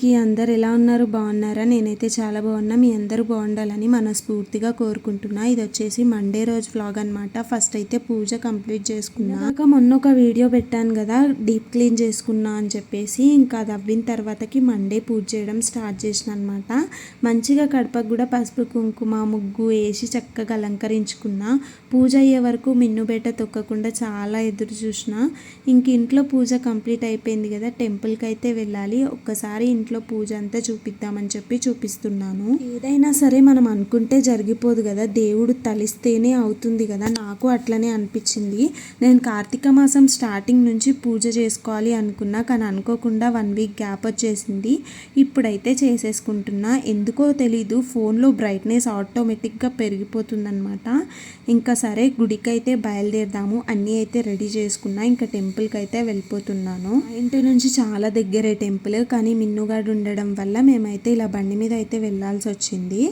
అందరికీ అందరు ఎలా ఉన్నారు? బాగున్నారా? నేనైతే చాలా బాగున్నా. మీ అందరూ బాగుండాలని మనస్ఫూర్తిగా కోరుకుంటున్నా. ఇది వచ్చేసి మండే రోజు వ్లాగ్ అనమాట ఫస్ట్ అయితే పూజ కంప్లీట్ చేసుకున్నా. ఇంకా మొన్న ఒక వీడియో పెట్టాను కదా డీప్ క్లీన్ చేసుకున్నా అని చెప్పేసి. ఇంకా అది అవ్విన తర్వాతకి మండే పూజ చేయడం స్టార్ట్ చేసిన అనమాట మంచిగా కడపకు కూడా పసుపు కుంకుమ ముగ్గు వేసి చక్కగా అలంకరించుకున్నా. పూజ అయ్యే వరకు మిన్నుబేట తొక్కకుండా చాలా ఎదురు చూసిన. ఇంక ఇంట్లో పూజ కంప్లీట్ అయిపోయింది కదా టెంపుల్కి అయితే వెళ్ళాలి. ఒక్కసారి ఇంట్లో పూజ అంతా చూపిద్దామని చెప్పి చూపిస్తున్నాను. ఏదైనా సరే మనం అనుకుంటే జరిగిపోదు కదా. దేవుడు తలిస్తేనే అవుతుంది కదా. నాకు అట్లనే అనిపించింది. నేను కార్తీక మాసం స్టార్టింగ్ నుంచి పూజ చేసుకోవాలి అనుకున్నా కానీ అనుకోకుండా వన్ వీక్ గ్యాప్ వచ్చేసింది. ఇప్పుడైతే చేసేసుకుంటున్నా. ఎందుకో తెలీదు. ఫోన్లో బ్రైట్నెస్ ఆటోమేటిక్గా పెరిగిపోతుందన్నమాట. ఇంకా సరే గుడికి అయితే బయలుదేరదాము. అన్నీ అయితే రెడీ చేసుకున్నా. ఇంకా టెంపుల్కి అయితే వెళ్ళిపోతున్నాను ఇంటి నుంచి చాలా దగ్గరే టెంపుల్ కానీ మిన్నుగాడు ఉండడం వల్ల మేమైతే ఇలా బండి మీద అయితే వెళ్ళాల్సి వచ్చింది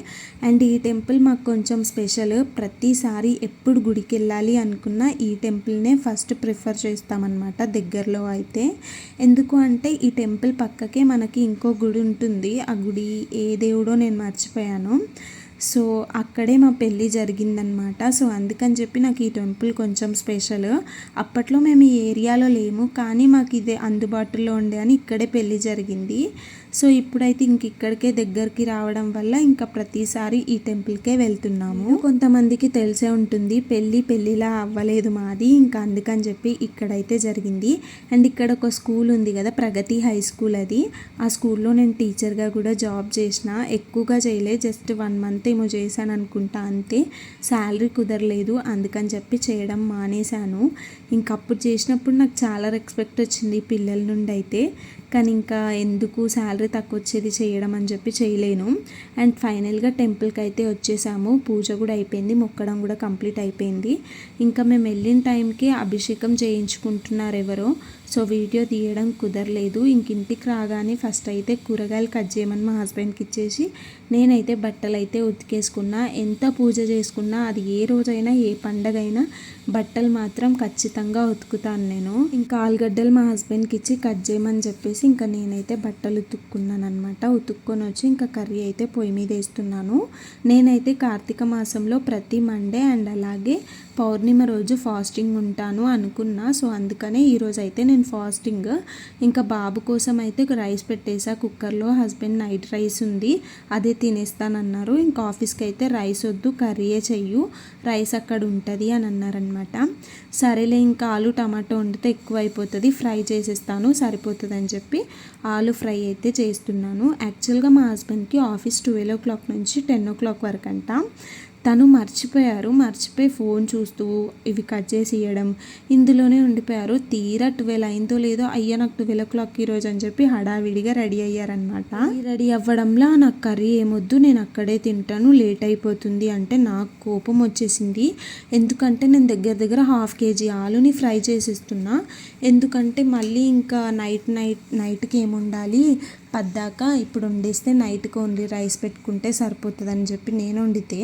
అండ్ ఈ టెంపుల్ మాకు కొంచెం స్పెషల్. ప్రతిసారి ఎప్పుడు గుడికి వెళ్ళాలి అనుకున్నా ఈ టెంపుల్నే ఫస్ట్ ప్రిఫర్ చేస్తామన్నమాట దగ్గరలో అయితే. ఎందుకు అంటే ఈ టెంపుల్ పక్కకే మనకి ఇంకో గుడి ఉంటుంది ఆ గుడి ఏ దేవుడో నేను మర్చిపోయాను. సో అక్కడే మా పెళ్ళి జరిగిందనమాట సో అందుకని చెప్పి నాకు ఈ టెంపుల్ కొంచెం స్పెషల్. అప్పట్లో మేము ఈ ఏరియాలో లేము కానీ మాకు ఇదే అందుబాటులో ఉండే అని ఇక్కడే పెళ్ళి జరిగింది. సో ఇప్పుడైతే ఇంక ఇక్కడికే దగ్గరికి రావడం వల్ల ఇంకా ప్రతిసారి ఈ టెంపుల్కే వెళ్తున్నాము. కొంతమందికి తెలిసే ఉంటుంది పెళ్ళి పెళ్ళిలా అవ్వలేదు మాది ఇంకా అందుకని చెప్పి ఇక్కడైతే జరిగింది. అండ్ ఇక్కడ ఒక స్కూల్ ఉంది కదా ప్రగతి హై స్కూల్ అది. ఆ స్కూల్లో నేను టీచర్గా కూడా జాబ్ చేసిన ఎక్కువగా చేయలే జస్ట్ వన్ మంత్ ఏమో చేశాను అనుకుంటా అంతే. శాలరీ కుదరలేదు అందుకని చెప్పి చేయడం మానేశాను. ఇంకప్పుడు చేసినప్పుడు నాకు చాలా రెస్పెక్ట్ వచ్చింది పిల్లల నుండి అయితే కానీ ఇంకా ఎందుకు శాలరీ తక్కువ వచ్చేది చేయడం అని చెప్పి చేయలేను. అండ్ ఫైనల్గా టెంపుల్కి అయితే వచ్చేసాము. పూజ కూడా అయిపోయింది. మొక్కడం కూడా కంప్లీట్ అయిపోయింది. ఇంకా మేము వెళ్ళిన టైంకి అభిషేకం చేయించుకుంటున్నారు ఎవరో సో వీడియో తీయడం కుదరలేదు. ఇంక ఇంటికి రాగానే ఫస్ట్ అయితే కూరగాయలు కట్ చేయమని మా హస్బెండ్కి ఇచ్చేసి నేనైతే బట్టలు అయితే ఉతికేసుకున్నా. ఎంత పూజ చేసుకున్నా అది ఏ రోజైనా ఏ పండగ అయినా బట్టలు మాత్రం ఖచ్చితంగా ఉతుకుతాను నేను. ఇంకా ఆలుగడ్డలు మా హస్బెండ్కి ఇచ్చి కట్ చేయమని చెప్పేసి ఇంకా నేనైతే బట్టలు ఉతుక్కున్నాను అనమాట ఉతుక్కొని వచ్చి ఇంకా కర్రీ అయితే పొయ్యి మీద వేస్తున్నాను. నేనైతే కార్తీక మాసంలో ప్రతి మండే అండ్ అలాగే పౌర్ణిమ రోజు ఫాస్టింగ్ ఉంటాను అనుకున్నా. సో అందుకనే ఈరోజు అయితే నేను ఫాస్టింగ్. ఇంకా బాబు కోసం అయితే రైస్ పెట్టేసా. కుక్కర్లో హస్బెండ్ నైట్ రైస్ ఉంది. అదే తినేస్తానన్నారు. ఇంకా ఆఫీస్కి అయితే రైస్ వద్దు కర్రీయే చెయ్యు. రైస్ అక్కడ ఉంటుంది అని అన్నారనమాట సరేలే ఇంకా ఆలు టమాటో వండితే ఎక్కువ అయిపోతుంది ఫ్రై చేసేస్తాను సరిపోతుంది అని చెప్పి ఆలు ఫ్రై అయితే చేస్తున్నాను. యాక్చువల్గా మా హస్బెండ్కి ఆఫీస్ ట్వెల్వ్ ఓ క్లాక్ నుంచి టెన్ ఓ క్లాక్ వరకు అంట తను మర్చిపోయారు. మర్చిపోయి ఫోన్ చూస్తూ ఇవి కట్ చేసి ఇవ్వడం ఇందులోనే ఉండిపోయారు. తీరా ట్వెల్వ్ అయిందో లేదో అయ్యా నాకు ట్వెల్వ్ ఓ క్లాక్ ఈరోజు అని చెప్పి హడావిడిగా రెడీ అయ్యారనమాట రెడీ అవ్వడంలో నాకు కర్రీ ఏమొద్దు నేను అక్కడే తింటాను లేట్ అయిపోతుంది అంటే నాకు కోపం వచ్చేసింది. ఎందుకంటే నేను దగ్గర దగ్గర హాఫ్ కేజీ ఆలుని ఫ్రై చేసిస్తున్నా. ఎందుకంటే మళ్ళీ ఇంకా నైట్ నైట్ నైట్కి ఏముండాలి? పద్దాక ఇప్పుడు వండేస్తే నైట్కి ఓన్లీ రైస్ పెట్టుకుంటే సరిపోతుంది అని చెప్పి నేను వండితే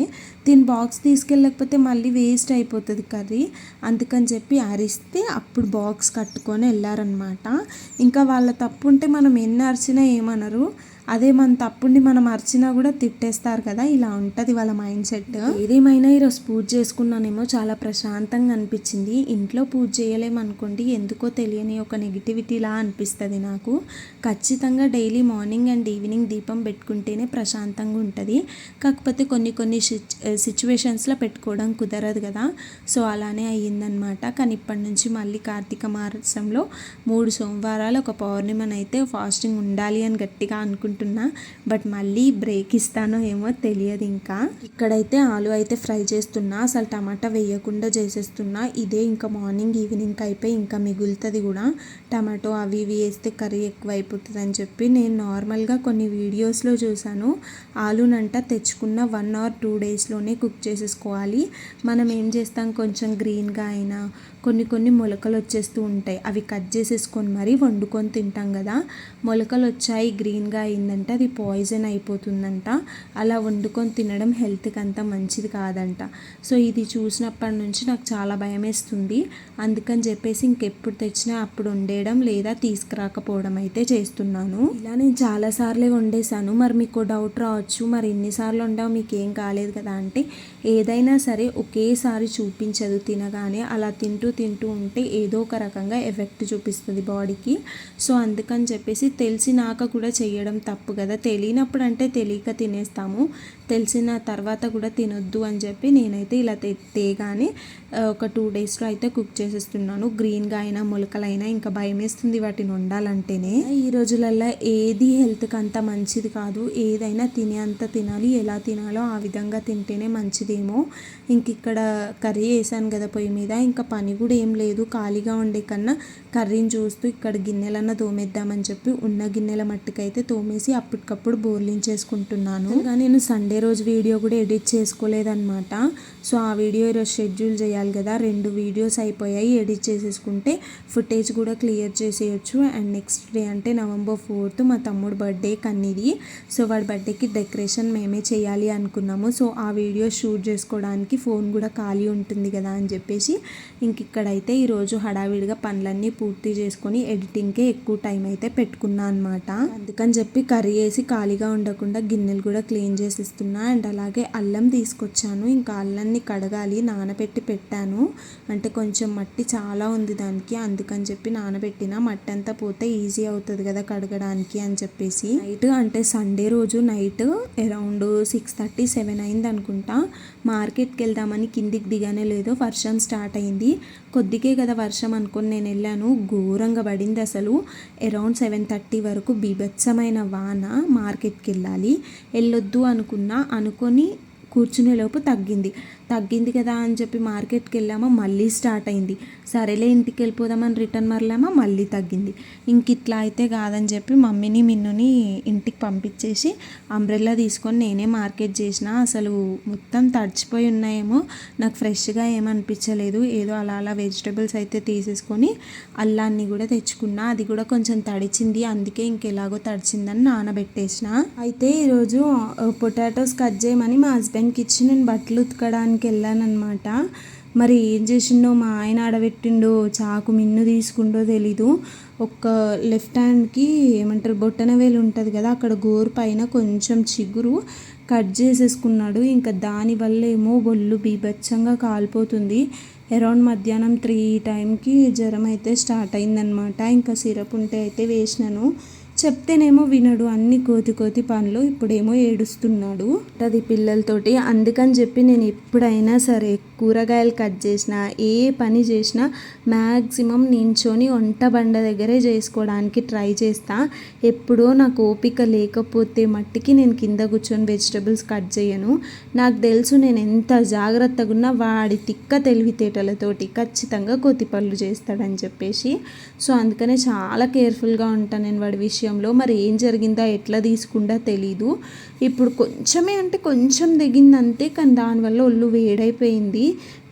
దీని బాక్స్ తీసుకెళ్ళకపోతే మళ్ళీ వేస్ట్ అయిపోతుంది కర్రీ. అందుకని చెప్పి అరిస్తే అప్పుడు బాక్స్ కట్టుకొని వెళ్ళారనమాట ఇంకా వాళ్ళ తప్పు ఉంటే మనం ఎన్ని అరిచినా ఏమనరు. అదే మన తప్పుని మనం అరిచినా కూడా తిట్టేస్తారు కదా ఇలా ఉంటుంది వాళ్ళ మైండ్ సెట్. ఏదేమైనా ఈరోజు పూజ చేసుకున్నానేమో చాలా ప్రశాంతంగా అనిపించింది. ఇంట్లో పూజ చేయలేమనుకోండి ఎందుకో తెలియని ఒక నెగిటివిటీలా అనిపిస్తుంది నాకు. ఖచ్చితంగా డైలీ మార్నింగ్ అండ్ ఈవినింగ్ దీపం పెట్టుకుంటేనే ప్రశాంతంగా ఉంటుంది. కాకపోతే కొన్ని కొన్ని సిచ్యువేషన్స్లో పెట్టుకోవడం కుదరదు కదా. సో అలానే అయ్యిందనమాట కానీ ఇప్పటి నుంచి మళ్ళీ కార్తీక మాసంలో మూడు సోమవారాలు ఒక పౌర్ణిమనైతే ఫాస్టింగ్ ఉండాలి అని గట్టిగా అనుకుంటున్నాను అనుకుంటున్నా బట్ మళ్ళీ బ్రేక్ ఇస్తానో ఏమో తెలియదు ఇంకా. ఇక్కడైతే ఆలు అయితే ఫ్రై చేస్తున్నా అసలు టమాటా వేయకుండా చేసేస్తున్నా. ఇదే ఇంకా మార్నింగ్ ఈవినింగ్ అయిపోయి ఇంకా మిగులుతుంది కూడా. టమాటో అవి ఇవి వేస్తే కర్రీ ఎక్కువ అయిపోతుంది అని చెప్పి నేను నార్మల్గా కొన్ని వీడియోస్లో చూశాను. ఆలునంట తెచ్చుకున్న వన్ ఆర్ టూ డేస్లోనే కుక్ చేసేసుకోవాలి. మనం ఏం చేస్తాం? కొంచెం గ్రీన్గా అయినా కొన్ని కొన్ని మొలకలు వచ్చేస్తూ ఉంటాయి. అవి కట్ చేసేసుకొని మరీ వండుకొని తింటాం కదా. మొలకలు వచ్చాయి గ్రీన్గా అయిందంటే అది పాయిజన్ అయిపోతుందంట. అలా వండుకొని తినడం హెల్త్కి అంత మంచిది కాదంట. సో ఇది చూసినప్పటి నుంచి నాకు చాలా భయం వేస్తుంది అందుకని చెప్పేసి ఇంకెప్పుడు తెచ్చినా అప్పుడు వండేయడం లేదా తీసుకురాకపోవడం అయితే చేస్తున్నాను. ఇలా నేను చాలాసార్లే వండేసాను మరి మీకు డౌట్ రావచ్చు. మరి ఎన్నిసార్లు వండావు? మీకు ఏం కాలేదు కదా అంటే ఏదైనా సరే ఒకేసారి చూపించదు తినగానే అలా తింటూ తింటూ ఉంటే ఏదో ఒక రకంగా ఎఫెక్ట్ చూపిస్తుంది బాడీకి. సో అందుకని చెప్పేసి తెలిసినాక కూడా చేయడం తప్పు కదా. తెలియనప్పుడు అంటే తెలియక తినేస్తాము. తెలిసిన తర్వాత కూడా తినొద్దు అని చెప్పి నేనైతే ఇలా తేగానే ఒక టూ డేస్లో అయితే కుక్ చేసేస్తున్నాను. గ్రీన్గా అయినా మొలకలైనా ఇంకా భయం వేస్తుంది వాటిని వండాలంటేనే. ఈ రోజులల్లో ఏది హెల్త్కి అంత మంచిది కాదు. ఏదైనా తినే అంత తినాలి. ఎలా తినాలో ఆ విధంగా తింటేనే మంచిదేమో. ఇంక ఇక్కడ కర్రీ వేసాను కదా పొయ్యి మీద. ఇంకా పని కూడా ఏం లేదు. ఖాళీగా ఉండే కన్నా కర్రీని చూస్తూ ఇక్కడ గిన్నెలన్నా తోమేద్దామని చెప్పి ఉన్న గిన్నెల మట్టుకైతే తోమేసి అప్పటికప్పుడు బోర్లించేసుకుంటున్నాను. ఇంకా నేను సండే రోజు వీడియో కూడా ఎడిట్ చేసుకోలేదన్నమాట. సో ఆ వీడియో ఈరోజు షెడ్యూల్ చేయాలి కదా. రెండు వీడియోస్ అయిపోయాయి. ఎడిట్ చేసేసుకుంటే ఫుటేజ్ కూడా క్లియర్ చేసేయచ్చు. అండ్ నెక్స్ట్ డే అంటే నవంబర్ ఫోర్త్ మా తమ్ముడు బర్త్డే కన్నిది. సో వాడి బర్త్డేకి డెకరేషన్ మేమే చేయాలి అనుకున్నాము. సో ఆ వీడియో షూట్ చేసుకోవడానికి ఫోన్ కూడా ఖాళీ ఉంటుంది కదా అని చెప్పేసి ఇంక ఇక్కడైతే ఈరోజు హడావిడిగా పనులన్నీ పూర్తి చేసుకొని ఎడిటింగ్కే ఎక్కువ టైం అయితే పెట్టుకున్నా అనమాట అందుకని చెప్పి కర్రీ వేసి ఖాళీగా ఉండకుండా గిన్నెలు కూడా క్లీన్ చేసిస్తున్నా అండ్ అలాగే అల్లం తీసుకొచ్చాను. ఇంకా అల్లాన్ని కడగాలి నానబెట్టి పెట్టాను. అంటే కొంచెం మట్టి చాలా ఉంది దానికి అందుకని చెప్పి నానబెట్టిన మట్టి అంతా పోతే ఈజీ అవుతుంది కదా కడగడానికి అని చెప్పేసి. నైట్ అంటే సండే రోజు night around six thirty seven అయింది అనుకుంటా. మార్కెట్కి వెళ్దామని కిందికి దిగానే లేదో వర్షం స్టార్ట్ అయింది. కొద్దిగే కదా వర్షం అనుకుని నేను వెళ్ళాను. ఘోరంగా పడింది అసలు. అరౌండ్ సెవెన్ థర్టీ వరకు బీభత్సమైన వాన మార్కెట్కి వెళ్ళాలి. వెళ్ళొద్దు అనుకున్నా అనుకొని కూర్చునే లోపు తగ్గింది. తగ్గింది కదా అని చెప్పి మార్కెట్కి వెళ్ళామా మళ్ళీ స్టార్ట్ అయింది. సరేలే ఇంటికి వెళ్ళిపోదామని రిటర్న్ మరలామా మళ్ళీ తగ్గింది. ఇంక ఇట్లా అయితే కాదని చెప్పి మమ్మీని మిన్నుని ఇంటికి పంపించేసి అంబ్రెల్లా తీసుకొని నేనే మార్కెట్ చేసిన అసలు మొత్తం తడిచిపోయి ఉన్నాయేమో. నాకు ఫ్రెష్గా ఏమనిపించలేదు. ఏదో అలా అలా వెజిటేబుల్స్ అయితే తీసేసుకొని అల్లాన్ని కూడా తెచ్చుకున్నా. అది కూడా కొంచెం తడిచింది. అందుకే ఇంకెలాగో తడిచిందని నానబెట్టేసిన. అయితే ఈరోజు పొటాటోస్ కట్ చేయమని మా హస్బెండ్కి ఇచ్చి నేను బట్టలు ఉతకడానికి వెళ్ళానమాట మరి ఏం చేసిండో మా ఆయన ఆడబెట్టిండో చాకు మిన్ను తీసుకుండో తెలీదు. ఒక లెఫ్ట్ హ్యాండ్కి ఏమంటారు బొట్టన వేలు ఉంటుంది కదా అక్కడ గోరు పైన కొంచెం చిగురు కట్ చేసేసుకున్నాడు. ఇంకా దానివల్ల ఏమో బొల్లు బీభత్సంగా కాలిపోతుంది. అరౌండ్ మధ్యాహ్నం త్రీ టైంకి జ్వరం అయితే స్టార్ట్ అయిందనమాట ఇంకా సిరప్ ఉంటే అయితే వేసినాను. చెప్తేనేమో వినడు. అన్ని కోతి కోతి పనులు ఇప్పుడేమో ఏడుస్తున్నాడు. అది పిల్లలతోటి. అందుకని చెప్పి నేను ఎప్పుడైనా సరే కూరగాయలు కట్ చేసినా ఏ పని చేసినా మ్యాక్సిమం నించొని వంట బండ దగ్గరే చేసుకోవడానికి ట్రై చేస్తా. ఎప్పుడో నాకు ఓపిక లేకపోతే మట్టికి నేను కింద కూర్చొని వెజిటబుల్స్ కట్ చేయను. నాకు తెలుసు నేను ఎంత జాగ్రత్తగా ఉన్నా వాడి తిక్క తెలివితేటలతోటి ఖచ్చితంగా కోతి పళ్ళు చేస్తాడని చెప్పేసి. సో అందుకనే చాలా కేర్ఫుల్గా ఉంటాను నేను వాడి విషయం. విషయంలో మరి ఏం జరిగిందా ఎట్లా తీసుకుందా తెలీదు. ఇప్పుడు కొంచెమే అంటే కొంచెం దిగింది అంతే కానీ దానివల్ల ఒళ్ళు వేడైపోయింది.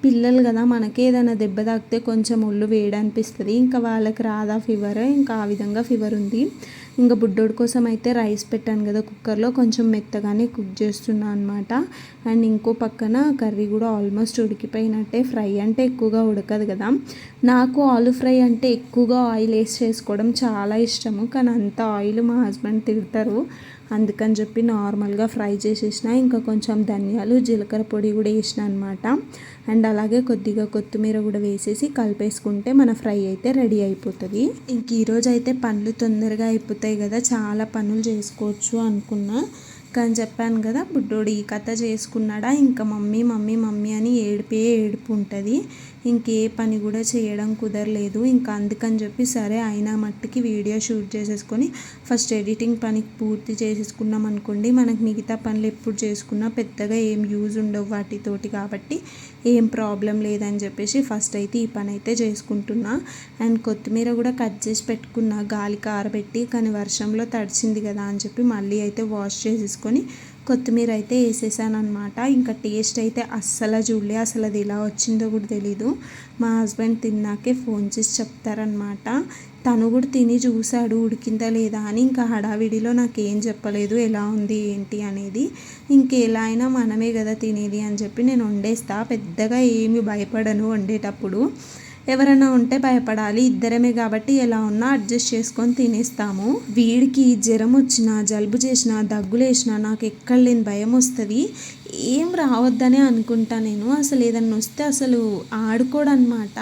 పిల్లలు కదా మనకి ఏదైనా దెబ్బ తాకితే కొంచెం ఒళ్ళు వేడి అనిపిస్తుంది ఇంకా వాళ్ళకి రాదా ఫీవర్? ఇంకా ఆ విధంగా ఫీవర్ ఉంది. ఇంకా బుడ్డోడి కోసం అయితే రైస్ పెట్టాను కదా కుక్కర్లో. కొంచెం మెత్తగానే కుక్ చేస్తున్నాను అనమాట అండ్ ఇంకో పక్కన కర్రీ కూడా ఆల్మోస్ట్ ఉడికిపోయినట్టే. ఫ్రై అంటే ఎక్కువగా ఉడకదు కదా. నాకు ఆలు ఫ్రై అంటే ఎక్కువగా ఆయిల్ వేసి చేసుకోవడం చాలా ఇష్టము. కానీ అంత ఆయిల్ మా హస్బెండ్ తిడతారు. అందుకని చెప్పి నార్మల్గా ఫ్రై చేసేసిన. ఇంకా కొంచెం ధనియాలు జీలకర్ర పొడి కూడా వేసిన అనమాట అండ్ అలాగే కొద్దిగా కొత్తిమీర కూడా వేసేసి కలిపేసుకుంటే మన ఫ్రై అయితే రెడీ అయిపోతుంది. ఇంక ఈరోజు అయితే పండ్లు తొందరగా అయిపోతాయి. కదా చాలా పనులు చేసుకోవచ్చు అనుకున్నా. కానీ చెప్పాను కదా బుడ్డోడు ఈ కథ చేసుకున్నాడా ఇంకా మమ్మీ మమ్మీ మమ్మీ అని ఏడిపే ఏడుపు ఉంటుంది. ఇంకే పని కూడా చేయడం కుదరలేదు. ఇంకా అందుకని చెప్పి సరే అయిన మట్టుకి వీడియో షూట్ చేసేసుకొని ఫస్ట్ ఎడిటింగ్ పని పూర్తి చేసేసుకున్నాం అనుకోండి. మనకు మిగతా పనులు ఎప్పుడు చేసుకున్నా పెద్దగా ఏం యూజ్ ఉండవు వాటితోటి కాబట్టి ఏం ప్రాబ్లం లేదని చెప్పేసి ఫస్ట్ అయితే ఈ పని అయితే చేసుకుంటున్నా. అండ్ కొత్తిమీర కూడా కట్ చేసి పెట్టుకున్నా. గాలికి ఆరబెట్టి కానీ వర్షంలో తడిచింది కదా అని చెప్పి మళ్ళీ అయితే వాష్ చేసేసుకొని కొత్తిమీర అయితే వేసేసాను అనమాట ఇంకా టేస్ట్ అయితే అస్సలు చూడలే అసలు అది ఎలా వచ్చిందో కూడా తెలీదు. మా హస్బెండ్ తిన్నాకే ఫోన్ చేసి చెప్తారనమాట తను కూడా తిని చూశాడు ఉడికిందా లేదా అని ఇంకా హడావిడిలో నాకేం చెప్పలేదు ఎలా ఉంది ఏంటి అనేది. ఇంకెలా అయినా మనమే కదా తినేది అని చెప్పి నేను వండేస్తా. పెద్దగా ఏమి భయపడను వండేటప్పుడు. ఎవరైనా ఉంటే భయపడాలి. ఇద్దరమే కాబట్టి ఎలా ఉన్నా అడ్జస్ట్ చేసుకొని తినేస్తాము. వీడికి జ్వరం వచ్చినా జలుబు చేసినా దగ్గులేసినా నాకు ఎక్కడ లేని భయం వస్తుంది. ఏం రావద్దనే అనుకుంటా నేను. అసలు ఏదన్నా వస్తే అసలు ఆడుకోడనమాట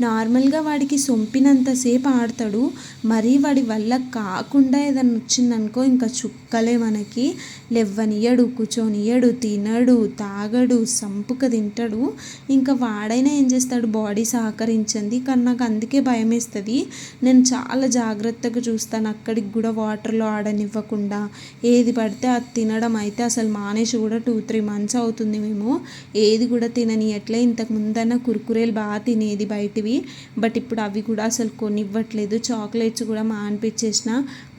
నార్మల్గా వాడికి సొంపినంతసేపు ఆడతాడు. మరీ వాడి వల్ల కాకుండా ఏదన్నా వచ్చిందనుకో ఇంకా చుక్కలే మనకి. లెవ్వనియడు కూర్చొనియడు తినడు తాగడు సంపుక తింటాడు. ఇంకా వాడైనా ఏం చేస్తాడు? బాడీ సహకరించింది. కానీ నాకు అందుకే భయం వేస్తుంది నేను చాలా జాగ్రత్తగా చూస్తాను. అక్కడికి కూడా వాటర్లో ఆడనివ్వకుండా. ఏది పడితే అది తినడం అయితే అసలు మానేసి కూడా టూ త్రీ మంత్స్ అవుతుంది మేము. ఏది కూడా తిననియట్లే ఇంతకు ముందన్న కుర్కురేలు బాగా తినేది బయటివి. బట్ ఇప్పుడు అవి కూడా అసలు కొనివ్వట్లేదు. చాక్లెట్స్ కూడా మానిపించేసిన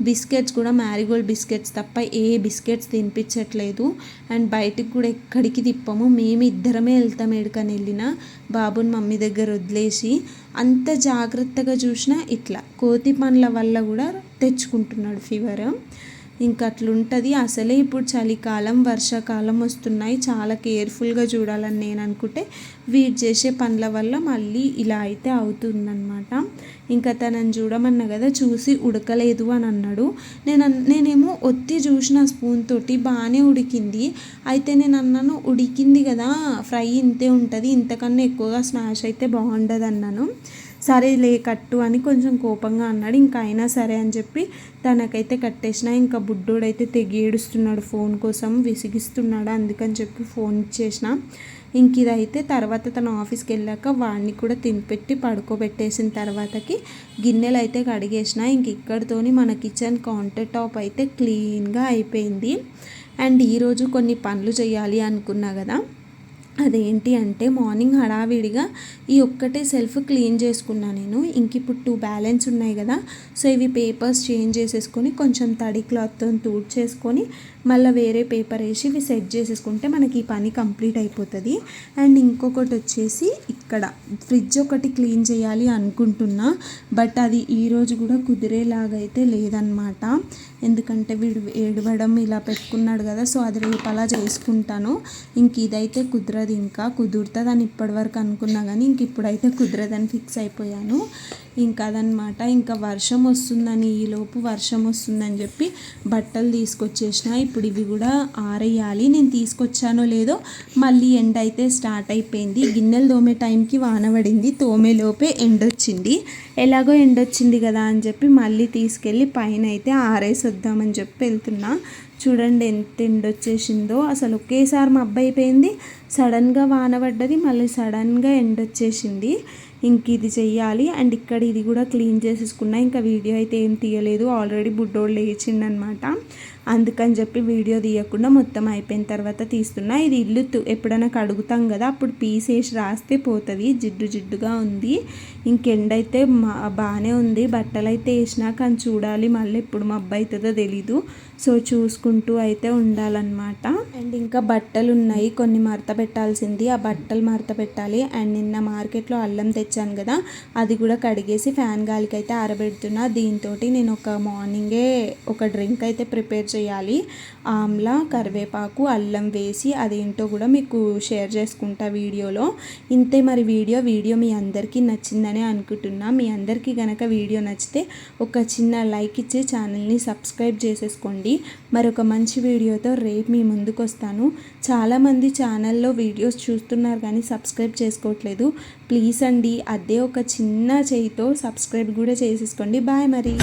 బిస్కెట్స్ కూడా మ్యారీగోల్డ్ బిస్కెట్స్ తప్ప ఏ బిస్కెట్స్ తినిపించట్లేదు అండ్ బయటికి కూడా ఎక్కడికి తిప్పము. మేము ఇద్దరమే వెళ్తాం ఎడుకని వెళ్ళిన. బాబుని మమ్మీ దగ్గర వదిలేసి అంత జాగ్రత్తగా చూసినా ఇట్లా. కోతి పండ్ల వల్ల కూడా తెచ్చుకుంటున్నాడు ఫీవర్. ఇంకా అట్లుంటుంది అసలే ఇప్పుడు చలికాలం వర్షాకాలం వస్తున్నాయి. చాలా కేర్ఫుల్గా చూడాలని నేను అనుకుంటే వీటి చేసే పనుల వల్ల మళ్ళీ ఇలా అయితే అవుతుందన్నమాట. ఇంకా తనని చూడమన్నా కదా చూసి ఉడకలేదు అని అన్నాడు. నేను నేనేమో ఒత్తి చూసిన స్పూన్ తోటి బాగానే ఉడికింది. అయితే నేను అన్నాను ఉడికింది కదా ఫ్రై ఇంతే ఉంటుంది. ఇంతకన్నా ఎక్కువగా స్మాష్ అయితే బాగుండదు అన్నాను సరే లే కట్టు అని కొంచెం కోపంగా అన్నాడు. ఇంకా అయినా సరే అని చెప్పి తనకైతే కట్టేసిన ఇంకా బుడ్డోడైతే తెగి ఏడుస్తున్నాడు ఫోన్ కోసం విసిగిస్తున్నాడు అందుకని చెప్పి ఫోన్ ఇచ్చేసిన ఇంక ఇదైతే తర్వాత తన ఆఫీస్కి వెళ్ళాక వాడిని కూడా తినిపెట్టి పడుకోబెట్టేసిన తర్వాతకి గిన్నెలు అయితే కడిగేసిన. ఇంక ఇక్కడితోని మన కిచెన్ కౌంటర్ టాప్ అయితే క్లీన్గా అయిపోయింది. అండ్ ఈరోజు కొన్ని పనులు చేయాలి అనుకున్నా కదా. అదేంటి అంటే మార్నింగ్ హడావిడిగా ఈ ఒక్కటే సెల్ఫ్ క్లీన్ చేసుకున్నాను నేను. ఇంక ఇప్పుడు టూ బ్యాలెన్స్ ఉన్నాయి కదా. సో ఇవి పేపర్స్ చేంజ్ చేసేసుకొని కొంచెం తడి క్లాత్తో తూడ్ చేసుకొని మళ్ళీ వేరే పేపర్ వేసి ఇవి సెట్ చేసేసుకుంటే మనకి ఈ పని కంప్లీట్ అయిపోతుంది. అండ్ ఇంకొకటి వచ్చేసి ఇక్కడ ఫ్రిడ్జ్ ఒకటి క్లీన్ చేయాలి అనుకుంటున్నా బట్ అది ఈరోజు కూడా కుదిరేలాగా అయితే లేదనమాట ఎందుకంటే వీడు ఏడవడం ఇలా పెట్టుకున్నాడు కదా సో అది రేపు అలా చేసుకుంటాను. ఇంక ఇదైతే కుదరదు ఇంకా. కుదురుతుంది అని ఇప్పటివరకు అనుకున్నా కానీ ఇంక ఇప్పుడైతే కుదరదని ఫిక్స్ అయిపోయాను. ఇంకా అదనమాట ఇంకా వర్షం వస్తుందని ఈలోపు వర్షం వస్తుందని చెప్పి బట్టలు తీసుకొచ్చేసిన. ఇప్పుడు ఇవి కూడా ఆరేయాలి. నేను తీసుకొచ్చానో లేదో మళ్ళీ ఎండ అయితే స్టార్ట్ అయిపోయింది. గిన్నెలు తోమే టైంకి వాన పడింది. తోమేలోపే ఎండ వచ్చింది. ఎలాగో ఎండ వచ్చింది కదా అని చెప్పి మళ్ళీ తీసుకెళ్ళి పైన అయితే ఆరేసి వద్దామని చెప్పి వెళ్తున్నా. చూడండి ఎంత ఎండ వచ్చేసిందో. అసలు ఒకేసారి మబ్బైపోయింది. సడన్గా వాన పడ్డది. మళ్ళీ సడన్గా ఎండ వచ్చేసింది. ఇంక ఇది చెయ్యాలి. అండ్ ఇక్కడ ఇది కూడా క్లీన్ చేసేసుకున్నా. ఇంకా వీడియో అయితే ఏం తీయలేదు. ఆల్రెడీ బుడ్డోళ్ళు లేచిండనమాట. అందుకని చెప్పి వీడియో తీయకుండా మొత్తం అయిపోయిన తర్వాత తీస్తున్నా. ఇది ఇల్లు ఎప్పుడైనా కడుగుతాం కదా అప్పుడు పీస్ వేసి రాస్తే పోతుంది. జిడ్డు జిడ్డుగా ఉంది. ఇంకెండైతే బాగానే ఉంది. బట్టలు అయితే వేసినా కానీ చూడాలి. మళ్ళీ ఎప్పుడు మబ్బు అవుతుందో తెలీదు. సో చూసుకుంటూ అయితే ఉండాలన్నమాట. అండ్ ఇంకా బట్టలు ఉన్నాయి కొన్ని మడత పెట్టాల్సింది. ఆ బట్టలు మడత పెట్టాలి. అండ్ నిన్న మార్కెట్లో అల్లం తెచ్చాను కదా అది కూడా కడిగేసి ఫ్యాన్ గాలికి అయితే ఆరబెడుతున్నా. దీంతో నేను ఒక మార్నింగే ఒక డ్రింక్ అయితే ప్రిపేర్ చేయాలి. ఆమ్లా కరివేపాకు అల్లం వేసి అదేంటో కూడా మీకు షేర్ చేసుకుంటా వీడియోలో. ఇంతే మరి వీడియో. వీడియో మీ అందరికీ నచ్చిందని అనుకుంటున్నా. మీ అందరికీ గనక వీడియో నచ్చితే ఒక చిన్న లైక్ ఇచ్చి ఛానల్ని సబ్స్క్రైబ్ చేసేసుకోండి. మరొక మంచి వీడియోతో రేపు మీ ముందుకు వస్తాను చాలామంది ఛానల్లో వీడియోస్ చూస్తున్నారు కానీ సబ్స్క్రైబ్ చేసుకోవట్లేదు. ప్లీజ్ అండి అదే ఒక చిన్న చేయితో సబ్స్క్రైబ్ కూడా చేసేసుకోండి. బాయ్ మరి.